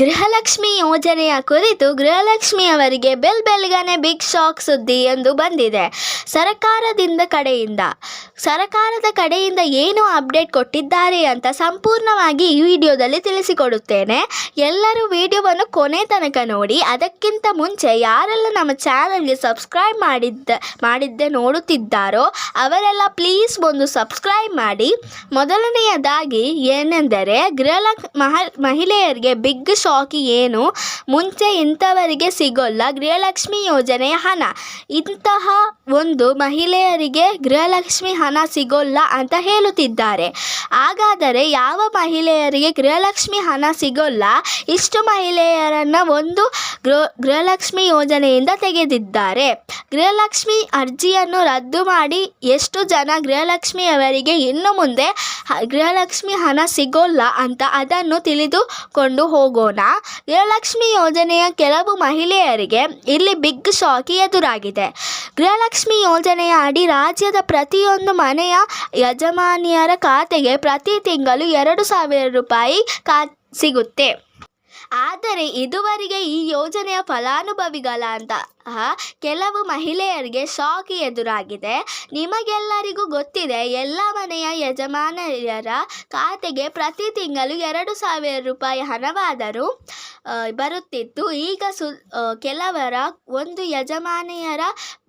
ಗೃಹಲಕ್ಷ್ಮಿ ಯೋಜನೆಯ ಕುರಿತು ಗೃಹಲಕ್ಷ್ಮಿ ಅವರಿಗೆ ಬೆಲ್ ಬೆಲ್ಗನೆ ಬಿಗ್ ಶಾಕ್ ಸುದ್ದಿ ಎಂದು ಬಂದಿದೆ. ಸರಕಾರದಿಂದ ಕಡೆಯಿಂದ. ಸರಕಾರದ ಕಡೆಯಿಂದ ಏನು ಅಪ್ಡೇಟ್ ಕೊಟ್ಟಿದ್ದಾರೆ ಅಂತ ಸಂಪೂರ್ಣವಾಗಿ ಈ ವಿಡಿಯೋದಲ್ಲಿ ತಿಳಿಸಿಕೊಡುತ್ತೇನೆ. ಎಲ್ಲರೂ ವಿಡಿಯೋವನ್ನು ಕೊನೆ ತನಕ ನೋಡಿ. ಅದಕ್ಕಿಂತ ಮುಂಚೆ ಯಾರೆಲ್ಲ ನಮ್ಮ ಚಾನಲ್ಗೆ ಸಬ್ಸ್ಕ್ರೈಬ್ ಮಾಡಿದ್ದ, ಮಾಡಿದ್ದೆ ನೋಡುತ್ತಿದ್ದಾರೋ ಅವರೆಲ್ಲ ಪ್ಲೀಸ್ ಒಂದು ಸಬ್ಸ್ಕ್ರೈಬ್ ಮಾಡಿ. ಮೊದಲನೆಯದಾಗಿ ಏನೆಂದರೆ ಮಹ, ಮಹಿಳೆಯರಿಗೆ ಬಿಗ್ ಶಾಕ್ ಏನು? ಮುಂಚೆ ಇಂಥವರಿಗೆ ಸಿಗೋಲ್ಲ. ಗೃಹಲಕ್ಷ್ಮಿ ಯೋಜನೆಯ ಹಣ. ಇಂತಹ ಒಂದು ಮಹಿಳೆಯರಿಗೆ ಗೃಹಲಕ್ಷ್ಮಿ ಹಣ ಸಿಗೋಲ್ಲ ಅಂತ ಹೇಳುತ್ತಿದ್ದಾರೆ. ಹಾಗಾದರೆ ಯಾವ ಮಹಿಳೆಯರಿಗೆ ಗೃಹಲಕ್ಷ್ಮಿ ಹಣ ಸಿಗೋಲ್ಲ? ಇಷ್ಟು ಮಹಿಳೆಯರನ್ನು ಒಂದು ಗೃಹ, ಗೃಹಲಕ್ಷ್ಮಿ ಯೋಜನೆಯಿಂದ ತೆಗೆದಿದ್ದಾರೆ. ಗೃಹಲಕ್ಷ್ಮಿ ಅರ್ಜಿಯನ್ನು ರದ್ದು ಮಾಡಿ ಎಷ್ಟು ಜನ ಗೃಹಲಕ್ಷ್ಮಿಯವರಿಗೆ ಇನ್ನು ಮುಂದೆ ಗೃಹಲಕ್ಷ್ಮಿ ಹಣ ಸಿಗೋಲ್ಲ ಅಂತ ಅದನ್ನು ತಿಳಿದುಕೊಂಡು ಹೋಗೋಣ. ಗೃಹಲಕ್ಷ್ಮಿ ಯೋಜನೆಯ ಕೆಲವು ಮಹಿಳೆಯರಿಗೆ ಇಲ್ಲಿ ಬಿಗ್ ಶಾಕ್ ಎದುರಾಗಿದೆ. ಗೃಹಲಕ್ಷ್ಮಿ ಯೋಜನೆಯ ಅಡಿ ರಾಜ್ಯದ ಪ್ರತಿಯೊಂದು ಮನೆಯ ಯಜಮಾನಿಯರ ಖಾತೆಗೆ ಪ್ರತಿ ತಿಂಗಳು ಎರಡು ಸಾವಿರ ರೂಪಾಯಿ ಕಾ, ಸಿಗುತ್ತೆ. ಆದರೆ ಇದುವರೆಗೆ ಈ ಯೋಜನೆಯ ಫಲಾನುಭವಿಗಳಂತಹ ಕೆಲವು ಮಹಿಳೆಯರಿಗೆ ಶಾಕ್ ಎದುರಾಗಿದೆ. ನಿಮಗೆಲ್ಲರಿಗೂ ಗೊತ್ತಿದೆ, ಎಲ್ಲ ಮನೆಯ ಯಜಮಾನರ ಖಾತೆಗೆ ಪ್ರತಿ ತಿಂಗಳು ಎರಡು ಸಾವಿರ ರೂಪಾಯಿ ಹಣವಾದರೂ ಬರುತ್ತಿತ್ತು. ಈಗ ಸು ಕೆಲವರ, ಒಂದು ಯಜಮಾನಿಯರ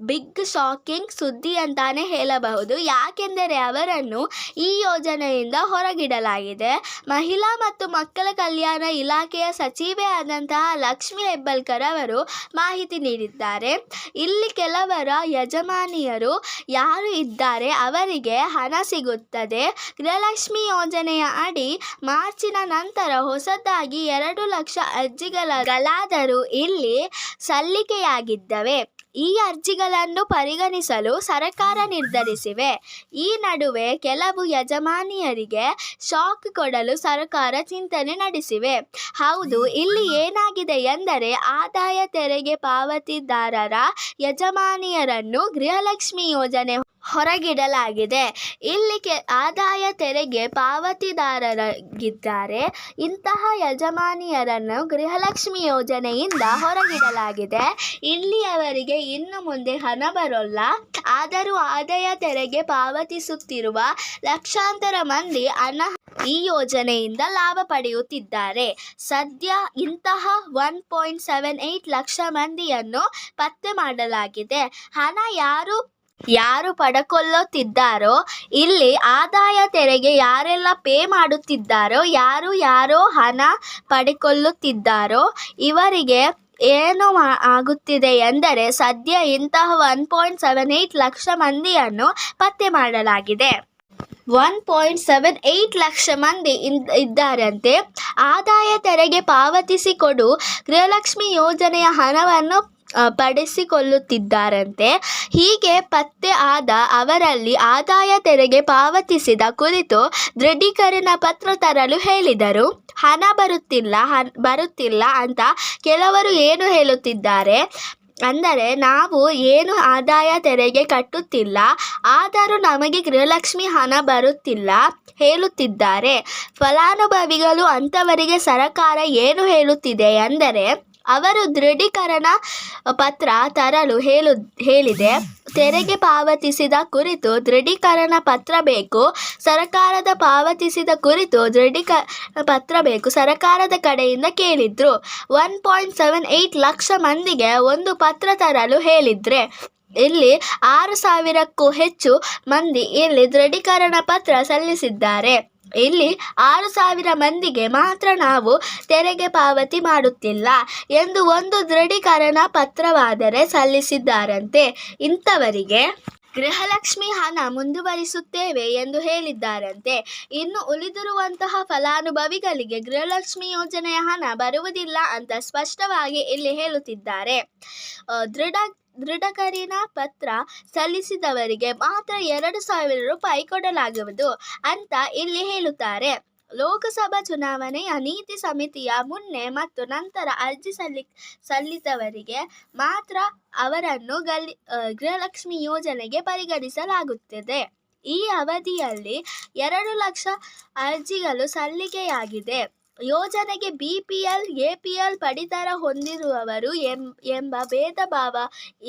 ಬಿಗ್ ಶಾಕಿಂಗ್ ಸುದ್ದಿ ಅಂತಾನೆ ಹೇಳಬಹುದು. ಯಾಕೆಂದರೆ ಅವರನ್ನು ಈ ಯೋಜನೆಯಿಂದ ಹೊರಗಿಡಲಾಗಿದೆ. ಮಹಿಳಾ ಮತ್ತು ಮಕ್ಕಳ ಕಲ್ಯಾಣ ಇಲಾಖೆಯ ಸಚಿವೆ ಆದಂತಹ ಲಕ್ಷ್ಮಿ ಹೆಬ್ಬಲ್ಕರ್ ಅವರು ಮಾಹಿತಿ ನೀಡಿದ್ದಾರೆ. ಇಲ್ಲಿ ಕೆಲವರ ಯಜಮಾನಿಯರು ಯಾರು ಇದ್ದಾರೆ ಅವರಿಗೆ ಹಣ ಸಿಗುತ್ತದೆ. ಗೃಹಲಕ್ಷ್ಮಿ ಯೋಜನೆಯ ಅಡಿ ಮಾರ್ಚಿನ ನಂತರ ಹೊಸದಾಗಿ ಎರಡು ಲಕ್ಷ ಅರ್ಜಿಗಳಾದರೂ ಇಲ್ಲಿ ಸಲ್ಲಿಕೆಯಾಗಿದ್ದವೆ. ಈ ಅರ್ಜಿಗಳನ್ನು ಪರಿಗಣಿಸಲು ಸರ್ಕಾರ ನಿರ್ಧರಿಸಿವೆ. ಈ ನಡುವೆ ಕೆಲವು ಯಜಮಾನಿಯರಿಗೆ ಶಾಕ್ ಕೊಡಲು ಸರ್ಕಾರ ಚಿಂತನೆ ನಡೆಸಿವೆ. ಹೌದು, ಇಲ್ಲಿ ಏನಾಗಿದೆ ಎಂದರೆ ಆದಾಯ ತೆರಿಗೆ ಪಾವತಿದಾರರ ಯಜಮಾನಿಯರನ್ನು ಗೃಹಲಕ್ಷ್ಮಿ ಯೋಜನೆ ಹೊರಗಿಡಲಾಗಿದೆ. ಇಲ್ಲಿ ಕೆ, ಆದಾಯ ತೆರಿಗೆ ಪಾವತಿದಾರರಾಗಿದ್ದಾರೆ ಇಂತಹ ಯಜಮಾನಿಯರನ್ನು ಗೃಹಲಕ್ಷ್ಮಿ ಯೋಜನೆಯಿಂದ ಹೊರಗಿಡಲಾಗಿದೆ. ಇಲ್ಲಿ ಅವರಿಗೆ ಇನ್ನು ಮುಂದೆ ಹಣ ಬರೋಲ್ಲ. ಆದರೂ ಆದಾಯ ತೆರಿಗೆ ಪಾವತಿಸುತ್ತಿರುವ ಲಕ್ಷಾಂತರ ಮಂದಿ ಹಣ ಈ ಯೋಜನೆಯಿಂದ ಲಾಭ ಪಡೆಯುತ್ತಿದ್ದಾರೆ. ಸದ್ಯ ಇಂತಹ one point seven eight lakh ಮಂದಿಯನ್ನು ಪತ್ತೆ ಮಾಡಲಾಗಿದೆ. ಹಣ ಯಾರು ಯಾರು ಪಡ್ಕೊಳ್ಳುತ್ತಿದ್ದಾರೋ, ಇಲ್ಲಿ ಆದಾಯ ತೆರಿಗೆ ಯಾರೆಲ್ಲ ಪೇ ಮಾಡುತ್ತಿದ್ದಾರೋ, ಯಾರು ಯಾರೋ ಹಣ ಪಡೆಕೊಳ್ಳುತ್ತಿದ್ದಾರೋ, ಇವರಿಗೆ ಏನು ಆಗುತ್ತಿದೆ ಎಂದರೆ ಸದ್ಯ ಇಂತಹ one point seven eight lakh ಮಂದಿಯನ್ನು ಪತ್ತೆ ಮಾಡಲಾಗಿದೆ. One point seven eight lakh ಮಂದಿ ಇದ್ದಾರಂತೆ. ಆದಾಯ ತೆರಿಗೆ ಪಾವತಿಸಿಕೊಡು ಗೃಹಲಕ್ಷ್ಮಿ ಯೋಜನೆಯ ಹಣವನ್ನು ಪಡಿಸಿಕೊಳ್ಳುತ್ತಿದ್ದಾರಂತೆ ಹೀಗೆ ಪತ್ತೆ ಆದ ಅವರಲ್ಲಿ ಆದಾಯ ತೆರಿಗೆ ಪಾವತಿಸಿದ ಕುರಿತು ದೃಢೀಕರಣ ಪತ್ರ ತರಲು ಹೇಳಿದರು. ಹಣ ಬರುತ್ತಿಲ್ಲ, ಹನ್, ಬರುತ್ತಿಲ್ಲ ಅಂತ ಕೆಲವರು ಏನು ಹೇಳುತ್ತಿದ್ದಾರೆ? ಅಂದರೆ, ನಾವು ಏನು ಆದಾಯ ತೆರಿಗೆ ಕಟ್ಟುತ್ತಿಲ್ಲ, ಆದರೂ ನಮಗೆ ಗೃಹಲಕ್ಷ್ಮಿ ಹಣ ಬರುತ್ತಿಲ್ಲ ಹೇಳುತ್ತಿದ್ದಾರೆ. ಫಲಾನುಭವಿಗಳು ಅಂಥವರಿಗೆ ಸರಕಾರ ಏನು ಹೇಳುತ್ತಿದೆ ಎಂದರೆ ಅವರು ದೃಢೀಕರಣ ಪತ್ರ ತರಲು ಹೇಳು, ಹೇಳಿದೆ. ತೆರಿಗೆ ಪಾವತಿಸಿದ ಕುರಿತು ದೃಢೀಕರಣ ಪತ್ರ ಬೇಕು. ಸರ್ಕಾರದ ಪಾವತಿಸಿದ ಕುರಿತು ದೃಢೀಕರಣ ಪತ್ರ ಬೇಕು. ಸರ್ಕಾರದ ಕಡೆಯಿಂದ ಕೇಳಿದ್ರು. One point seven eight lakh ಮಂದಿಗೆ ಒಂದು ಪತ್ರ ತರಲು ಹೇಳಿದ್ರೆ ಇಲ್ಲಿ ಆರು ಸಾವಿರಕ್ಕೂ ಹೆಚ್ಚು ಮಂದಿ ಇಲ್ಲಿ ದೃಢೀಕರಣ ಪತ್ರ ಸಲ್ಲಿಸಿದ್ದಾರೆ. ಇಲ್ಲಿ ಆರು ಸಾವಿರ ಮಂದಿಗೆ ಮಾತ್ರ ನಾವು ತೆರಿಗೆ ಪಾವತಿ ಮಾಡುತ್ತಿಲ್ಲ ಎಂದು ಒಂದು ದೃಢೀಕರಣ ಪತ್ರವಾದರೆ ಸಲ್ಲಿಸಿದ್ದಾರಂತೆ ಇಂಥವರಿಗೆ. ಗೃಹಲಕ್ಷ್ಮಿ ಹಣ ಮುಂದುವರಿಸುತ್ತೇವೆ ಎಂದು ಹೇಳಿದ್ದಾರಂತೆ. ಇನ್ನು ಉಳಿದಿರುವಂತಹ ಫಲಾನುಭವಿಗಳಿಗೆ ಗೃಹಲಕ್ಷ್ಮಿ ಯೋಜನೆಯ ಹಣ ಬರುವುದಿಲ್ಲ ಅಂತ ಸ್ಪಷ್ಟವಾಗಿ ಇಲ್ಲಿ ಹೇಳುತ್ತಿದ್ದಾರೆ. ದೃಢ ದೃಢಕರಿನ ಪತ್ರ ಸಲ್ಲಿಸಿದವರಿಗೆ ಮಾತ್ರ ಎರಡು ಸಾವಿರ ರೂಪಾಯಿ ಕೊಡಲಾಗುವುದು ಅಂತ ಇಲ್ಲಿ ಹೇಳುತ್ತಾರೆ. ಲೋಕಸಭಾ ಚುನಾವಣೆಯ ನೀತಿ ಸಮಿತಿಯ ಮುನ್ನೆ ಮತ್ತು ನಂತರ ಅರ್ಜಿ ಸಲ್ಲಿ ಸಲ್ಲಿಸಿದವರಿಗೆ ಮಾತ್ರ ಅವರನ್ನು ಗಲ್ಲಿ ಗೃಹಲಕ್ಷ್ಮಿ ಯೋಜನೆಗೆ ಪರಿಗಣಿಸಲಾಗುತ್ತದೆ. ಈ ಅವಧಿಯಲ್ಲಿ ಎರಡು ಲಕ್ಷ ಅರ್ಜಿಗಳು ಸಲ್ಲಿಕೆಯಾಗಿದೆ. ಯೋಜನೆಗೆ ಬಿ ಪಿ ಎಲ್ ಪಡಿತರ ಹೊಂದಿರುವವರು ಎಂಬ ಭೇದ ಭಾವ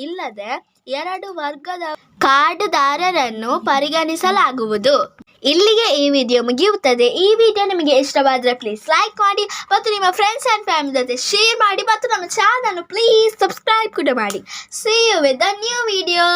ಇಲ್ಲದೆ ಎರಡು ವರ್ಗದ ಕಾರ್ಡ್ದಾರರನ್ನು ಪರಿಗಣಿಸಲಾಗುವುದು. ಇಲ್ಲಿಗೆ ಈ ವಿಡಿಯೋ ಮುಗಿಯುತ್ತದೆ. ಈ ವಿಡಿಯೋ ನಿಮಗೆ ಇಷ್ಟವಾದರೆ ಪ್ಲೀಸ್ ಲೈಕ್ ಮಾಡಿ ಮತ್ತು ನಿಮ್ಮ ಫ್ರೆಂಡ್ಸ್ ಆ್ಯಂಡ್ ಫ್ಯಾಮಿಲಿ ಜೊತೆ ಶೇರ್ ಮಾಡಿ ಮತ್ತು ನಮ್ಮ ಚಾನಲ್ ಪ್ಲೀಸ್ ಸಬ್ಸ್ಕ್ರೈಬ್ ಕೂಡ ಮಾಡಿ. See you with the new video